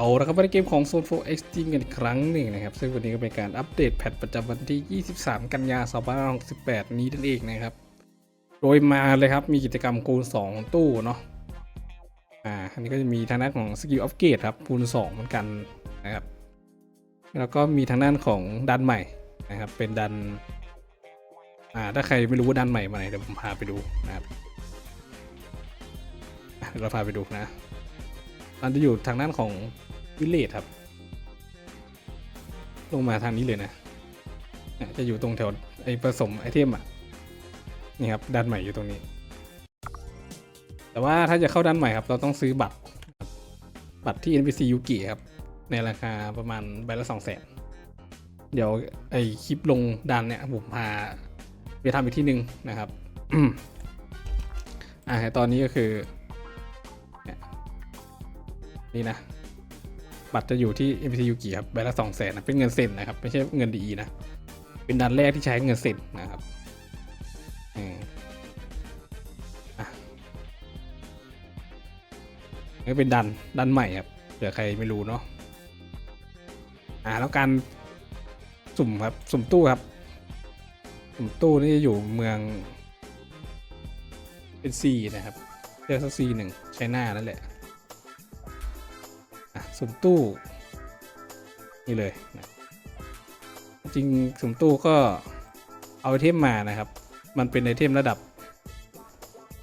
เอาละครับมาในเกมของ Zone 4 Extreme กันอีกครั้งหนึ่งนะครับ ซึ่งวันนี้ก็เป็นการอัปเดตแพทประจำวันที่ 23 กันยายน2568 นี้นั่นเองนะครับ โดยมาเลยครับ มีกิจกรรมคูณ 2 ตู้เนาะอ่าอันนี้ก็จะมีทางด้านของ Skill Upgrade ครับคูณ 2 เหมือนกันนะครับ แล้วก็มีทางด้านของดันใหม่นะครับ เป็นดันอ่าถ้าใครไม่รู้ว่าดันใหม่มาไหนเดี๋ยวผมพาไปดูนะครับเราพาไปดูนะมันจะอยู่ทางด้านของ วิลเลจครับ ลงมาทางนี้เลยนะจะอยู่ตรงแถวไอ้ผสมไอเทมอะนี่ครับด้านใหม่อยู่ตรงนี้ แต่ว่าถ้าจะเข้าด้านใหม่ครับ เราต้องซื้อบัตรบบัตรที่ NPC ยูกิครับ ในราคาประมาณใบละสองแสนเดี๋ยวไอคลิปลงดันเนี่ยผมพาไปทำอีกที่หนึ่งนะครับอ่าตอนนี้ก็คือ นี่นะ บัตรจะอยู่ที่ MPC Yuki ครับใบละสองแสนนะเป็นเงินเซ็นนะครับ ไม่ใช่เงินดีนะ เป็นดันแรกที่ใช้เงินเซ็นนะครับอืมอะนี่เป็นดันดันใหม่ครับเผื่อใครไม่รู้เนาะอ่าแล้วการสุ่มครับ สุ่มตู้ครับ สุ่มตู้นี่อยู่เมืองเป็นซีนะครับเรียกซีหนึ่งใช้หน้านั่นแหละ สุ่มตู้ นี่เลยนะจริงสุ่มตู้ก็เอาไอเทมมานะครับ มันเป็นไอเทมระดับ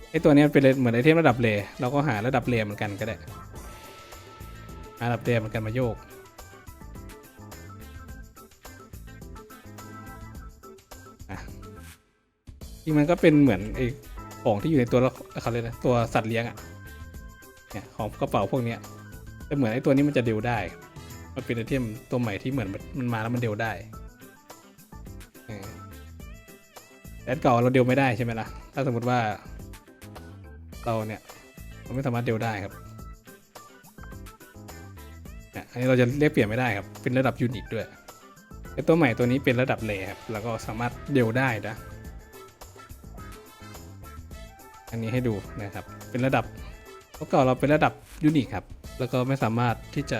ไอตัวนี้เป็นเหมือนไอเทมระดับเลเราก็หาระดับเลเหมือนกันก็ได้หาระดับเลเหมือนกันมาโยกอะจริงมันก็เป็นเหมือนไอของที่อยู่ในตัวเขาเลยนะตัวสัตว์เลี้ยงอะเนี่ยของกระเป๋าพวกเนี้ย แต่เหมือนไอ้ตัวนี้มันจะเดวได้มันเป็นไอเทมตัวใหม่ที่เหมือนมันมาแล้วมันเดวได้แอันเก่าเราเดวไม่ได้ใช่ไหมล่ะ ถ้าสมมติว่า เราเนี่ยเราไม่สามารถเดวได้ครับอันนี้เราจะเรียกเปลี่ยนไม่ได้ครับ เป็นระดับยูนิตด้วยไอตัวใหม่ตัวนี้เป็นระดับเลครับ แล้วก็สามารถเดวได้นะ อันนี้ให้ดูนะครับ เป็นระดับเพราะเก่าเราเป็นระดับยูนิคครับ แล้วก็ไม่สามารถที่จะ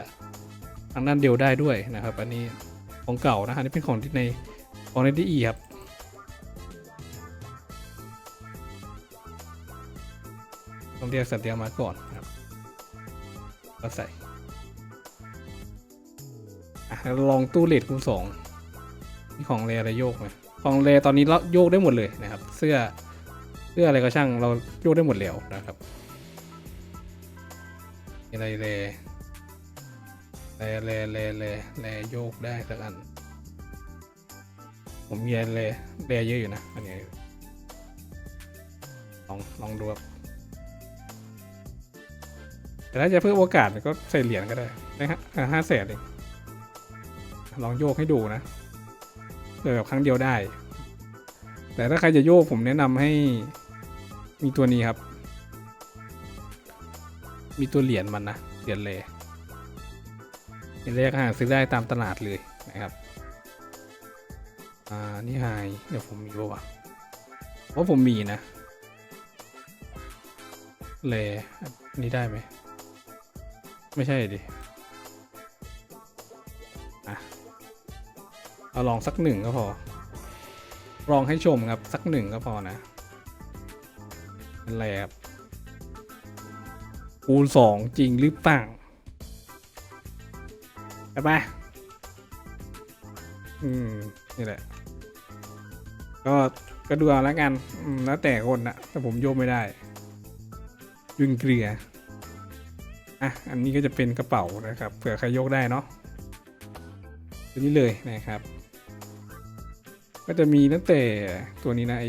ทางด้านเดียวได้ด้วยนะครับ อันนี้ของเก่านะอันนี้เป็นของที่ในของในดีอีครับต้องเรียกสัตว์เลี้ยงมาก่อนนะครับก็ใส่อะลองตู้เลดคูณสองมีของเลอะไรโยกไหมของเลตอนนี้เราโยกได้หมดเลยนะครับ เสื้อเสื้ออะไรก็ช่างเราโยกได้หมดแล้วนะครับ อะไรเลเลเลเลเลเลโยกได้สักอัน ผมมีเลเลเยอะอยู่นะ อันนี้ลองลองดูครับแต่ถ้าจะเพิ่มโอกาสก็ใส่เหรียญก็ได้นะฮะห้าแสนเองลองโยกให้ดูนะเลยแบบครั้งเดียวได้ แต่ถ้าใครจะโยกผมแนะนำให้มีตัวนี้ครับ มีตัวเหรียญมันนะเหรียญเลยเหรียญแรกหาซื้อได้ตามตลาดเลยนะครับอ่านี่ไฮเดี๋ยวผมมีป่าวะว่าผมมีนะเลอันนี้ได้ไหมไม่ใช่ดิอเอาลองสักหนึ่งก็พอ ลองให้ชมครับ สักหนึ่งก็พอนะเป็นไรครับ คูณสองจริงหรือเปล่าใช่ปะอืม นี่แหละ ก็ก็ดูเอาล้วกันแล้วแต่คนนะแต่ผมโยกไม่ได้ยุนเกลียอะ อันนี้ก็จะเป็นกระเป๋านะครับ เผื่อใครโยกได้เนาะตัวนี้เลยนะครับ ก็จะมีตั้งแต่ตัวนี้นะไอ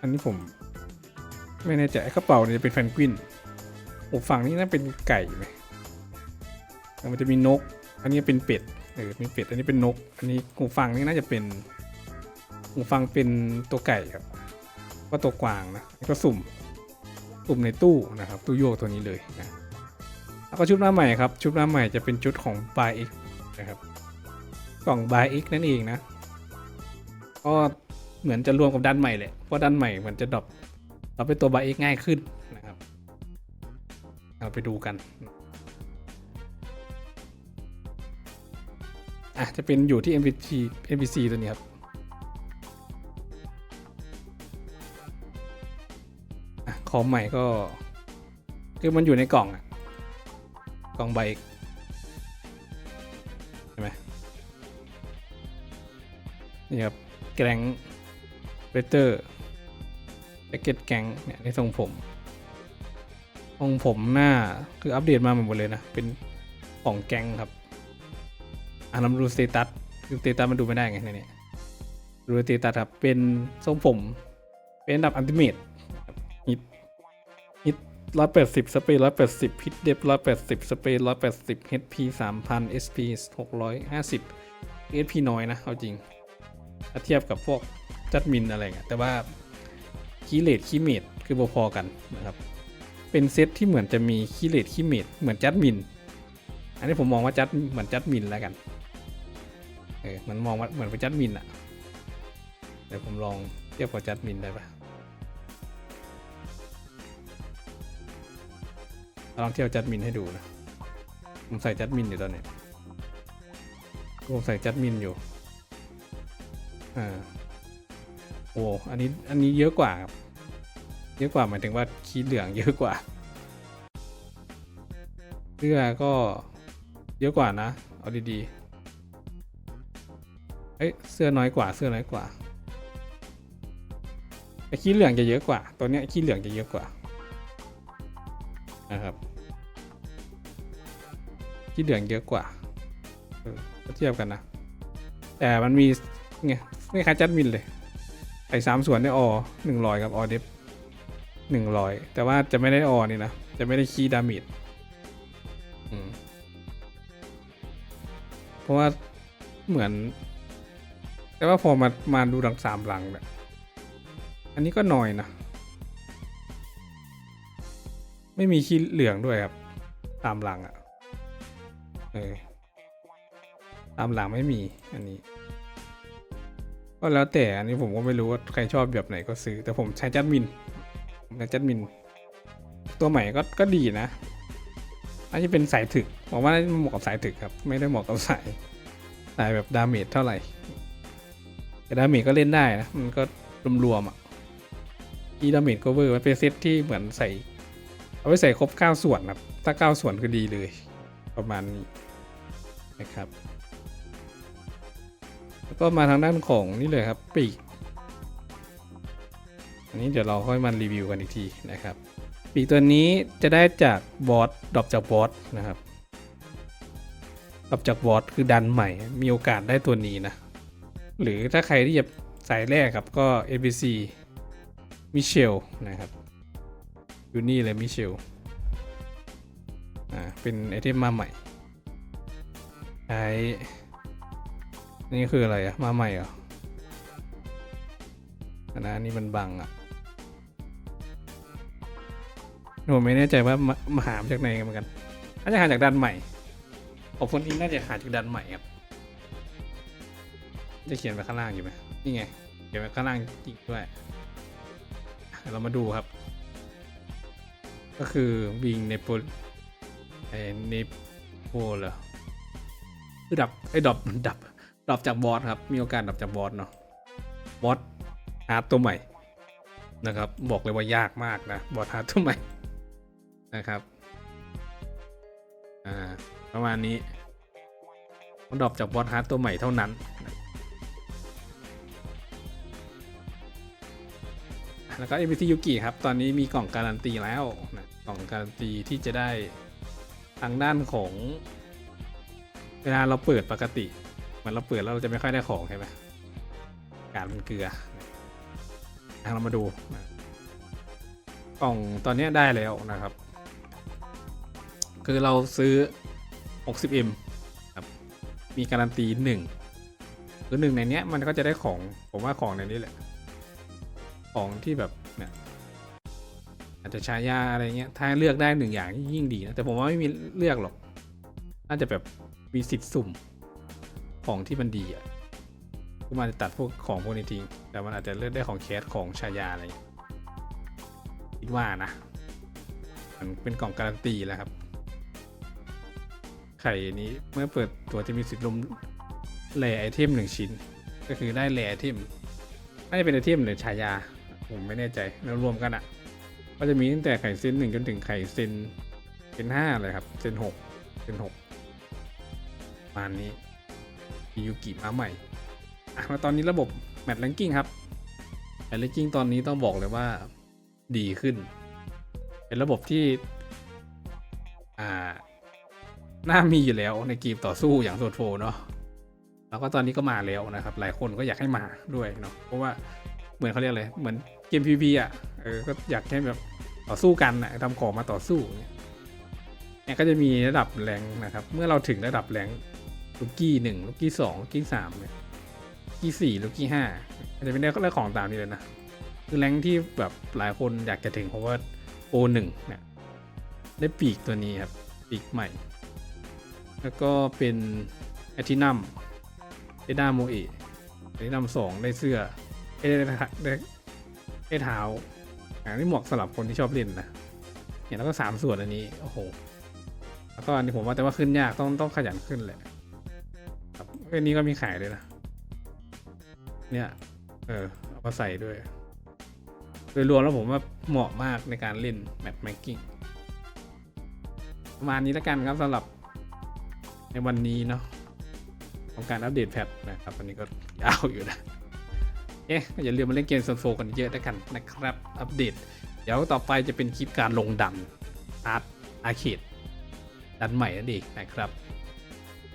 อันนี้ผม ไม่แน่ใจไอ้กระเป๋าเนี่ยจะเป็นแฟนกวินโอ้ฝั่งนี้น่าเป็นไก่ไหมมันจะมีนก อันนี้เป็นเป็ด เออมีเป็ด อันนี้เป็นนก อันนี้หูฟังนี่น่าจะเป็นหูฟังเป็นตัวไก่ครับ ก็ตัวกวางนะ ก็สุ่ม สุ่มในตู้นะครับ ตู้โยกตัวนี้เลยนะ แล้วก็ชุดหน้าใหม่ครับ ชุดหน้าใหม่จะเป็นชุดของ Buy X นะครับ กล่อง Buy X นั่นเองนะ ก็เหมือนจะรวมกับด้านใหม่แหละ เพราะด้านใหม่เหมือนจะดรอป เราไปตัวบาเอกง่ายขึ้นนะครับ เราไปดูกันอะจะเป็นอยู่ที่ MPC MPC ตัวนี้ครับอะคอมใหม่ก็ คือมันอยู่ในกล่องอะกล่องใบใช่ไหมนี่ครับแกรงเบรเตอร์ แจ็คเก็ตแกงเนี่ยในทรงผมทรงผมหน้าคืออัปเดตมาหมดเลยนะ เป็นของแกงครับอะเรามาดูสเตตัสดูสเตตัสมันดูไม่ได้ไงในนี้ดูสเตตัสครับ เป็นทรงผม เป็นอันดับอันติเมตฮิตฮิตร้อยแปดสิบสเปรย์ร้อยแปดสิบฮิตเดฟร้อยแปดสิบสเปรย์ร้อยแปดสิบเฮดพีสามพันเอสพีหกร้อยห้าสิบเอสพีน้อยนะ เอาจริงถ้าเทียบกับพวกจัดมินอะไรเงี้ยแต่ว่า คีเลตคีเมดคือพอๆกันนะครับ เป็นเซตที่เหมือนจะมีคีเลตคีเมดเหมือนจัดมิน อันนี้ผมมองว่าจัดเหมือนจัดมินแล้วกัน เออมันมองว่าเหมือนเป็นจัดมินอะเดี๋ยวผมลองเทียบกับจัดมินได้ปะลองเทียบจัดมินให้ดูนะ ผมใส่จัดมินอยู่ตอนนี้ผมใส่จัดมินอยู่ อ่า อ้อันนี้อันนี้เยอะกว่าครับเยอะกว่าหมายถึงว่าคีย์เหลืองเยอะกว่าเสื้อก็เยอะกว่านะ เอาดีๆเอ้ยเสื้อน้อยกว่าเสื้อน้อยกว่าไอ้ขี้เหลืองจะเยอะกว่า ตัวเนี้ยขี้เหลืองจะเยอะกว่านะครับขี้เหลืองเยอะกว่าเออก็เทียบกันนะ แต่มันมีไงไม่คล้ายจัดมินเลย ไอ้สามส่วนได้อหนึ่งร้อยกับออเดฟหนึ่งร้อยแต่ว่าจะไม่ได้ออนี่นะ จะไม่ได้คีย์ดาเมจอืมเพราะว่าเหมือน แต่ว่าพอมามาดูดังสามหลังเนี่ยอันนี้ก็น้อยนะ ไม่มีขี้เหลืองด้วยครับ ตามหลังอะ่ะเออตามหลังไม่มีอันนี้ ก็แล้วแต่อันนี้ผมก็ไม่รู้ว่าใครชอบแบบไหนก็ซื้อ แต่ผมใช้จัดมินผมใช้จัดมิน ตัวใหม่ก็ก็ดีนะอันนี้เป็นสายถึกผมว่าเหมาะกับสายถึกครับ ไม่ได้เหมาะกับสายสายแบบดาเมจเท่าไหร่แต่ดาเมจก็เล่นได้นะ มันก็รวมๆอะอีดาเมจก็เวอร์มันเป็นเซตที่เหมือนใส่ เอาไว้ใส่ครบ 9 ส่วนครับ ถ้า 9 ส่วนก็ดีเลย ประมาณนี้นะครับ แล้วก็มาทางด้านของนี่เลยครับปีกอันนี้เดี๋ยวเราค่อยมารีวิวกันอีกทีนะครับ ปีกตัวนี้จะได้จากบอสดรอปจากบอสนะครับดรอปจากบอสคือดันใหม่ มีโอกาสได้ตัวนี้นะ หรือถ้าใครที่จะสายแรกครับก็ NPC มิเชลนะครับอยู่นี่เลยมิเชลอ่าเป็นไอเทมมาใหม่ใช้ นี่คืออะไรอะมาใหม่เหรออันะนนี้มันบังอะผมไม่แน่ใจว่ามามหามจากไหนกันเหมือนกันน่าจะหาจากด้านใหม่ของคนนี้น่าจะหาจากด้านใหม่ครับ จะเขียนไว้ข้างล่างอยู่ไหมนี่ไงเขียนไว้ข้างล่างจริงด้วยเรามาดูครับ ก็คือวิงในโปลไอในโปลเหรอคือดับไอ้ดับดับ ดับจากบอสครับ มีโอกาสดับจากบอสเนาะ บอสฮาร์ดตัวใหม่นะครับ บอกเลยว่ายากมากนะ บอสฮาร์ดตัวใหม่นะครับ อ่า ประมาณนี้ดรอปจากบอสฮาร์ดตัวใหม่เท่านั้น แล้วก็ MBC ยูกิครับ ตอนนี้มีกล่องการันตีแล้วนะ กล่องการันตีที่จะได้ทางด้านของเวลาเราเปิดปกติ มือนเราเปิดแล้วเราจะไม่ค่อยได้ของใช่ไหมการมันเกลือทางเรามาดูกล่องตอนนี้ได้แล้วนะครับ คือเราซื้อ 60M ครับ มีการันตี1คือหนึ่งในนี้มันก็จะได้ของผมว่าของในนี้แหละ ของที่แบบเนี่ยอาจจะใช้ยาอะไรเงี้ย ถ้าเลือกได้หนึ่งอย่างยิ่งดีนะ แต่ผมว่าไม่มีเลือกหรอก น่าจะแบบมีสิทธิ์สุ่ม ของที่มันดีอะคือมันจะตัดพวกของพวกนี้ทิ้งแต่มันอาจจะเลือกได้ของแคสของชายาอะไรคิดว่านะมันเป็นกล่องการันตีแล้วครับ ไข่นี้เมื่อเปิดตัวจะมีสิทธิ์ลมแร่ไอเทมหนึ่งชิ้น ก็คือได้แร่ไอเทมน่าจะเป็นไอเทมหรือฉายา ผมไม่แน่ใจแล้วรวมกันอะ ก็จะมีตั้งแต่ไข่เซนหนึ่งจนถึงไข่เซนเซนห้าเลยครับเซนหกเซนหกประมาณนี้ มียูกิมาใหม่อะมาตอนนี้ระบบแมตช์แรงกิ้งครับแมตช์แรงกิ้งตอนนี้ต้องบอกเลยว่าดีขึ้น เป็นระบบที่อ่าน่ามีอยู่แล้วในเกมต่อสู้อย่างโซโทเนาะแล้วก็ตอนนี้ก็มาแล้วนะครับ หลายคนก็อยากให้มาด้วยเนาะเพราะว่าเหมือนเขาเรียกอะไรเหมือนเกม PVP อะเออก็อยากให้แบบต่อสู้กันนะทำของมาต่อสู้เนี่ยก็จะมีระดับแรงนะครับ เมื่อเราถึงระดับแรง ลูกกี้หนึ่งลูกกี้สองลูกกี้สามเนี่ยลูกกี้สี่ลูกกี้ห้ามันจะเป็นเรื่องของตามนี้เลยนะ คือแรงที่แบบหลายคนอยากจะถึงเพราะว่าโอหนึ่งเนี่ยได้ปีกตัวนี้ครับ ปีกใหม่ แล้วก็เป็นแอทินัมได้ด้าโมเอะแอทินัมสองได้เสื้อได้ได้ได้ได้เท้าอันนี้เหมาะสำหรับคนที่ชอบเล่นนะเนี่ยแล้วก็สามส่วนอันนี้ โอ้โห แล้วก็อันนี้ผมว่าแต่ว่าขึ้นยากต้องต้องขยันขึ้นแหละ ครับอันนี้ก็มีขายเลยนะ เนี่ย เออ เอามาใส่ด้วย โดยรวมแล้วผมว่าเหมาะมากในการเล่นแมตช์แมกกิ้งประมาณนี้แล้วกันครับสำหรับในวันนี้เนาะของการอัปเดตแพทนะครับอันนี้ก็ยาวอยู่นะเอ๊ะอย่าลืมมาเล่นเกมโซนโฟกันเยอะด้วยกันนะครับ อัปเดต เดี๋ยวต่อไปจะเป็นคลิปการลงดันอาร์ตอาร์เคดดันใหม่นั่นเองนะครับ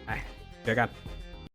ไปเจอกัน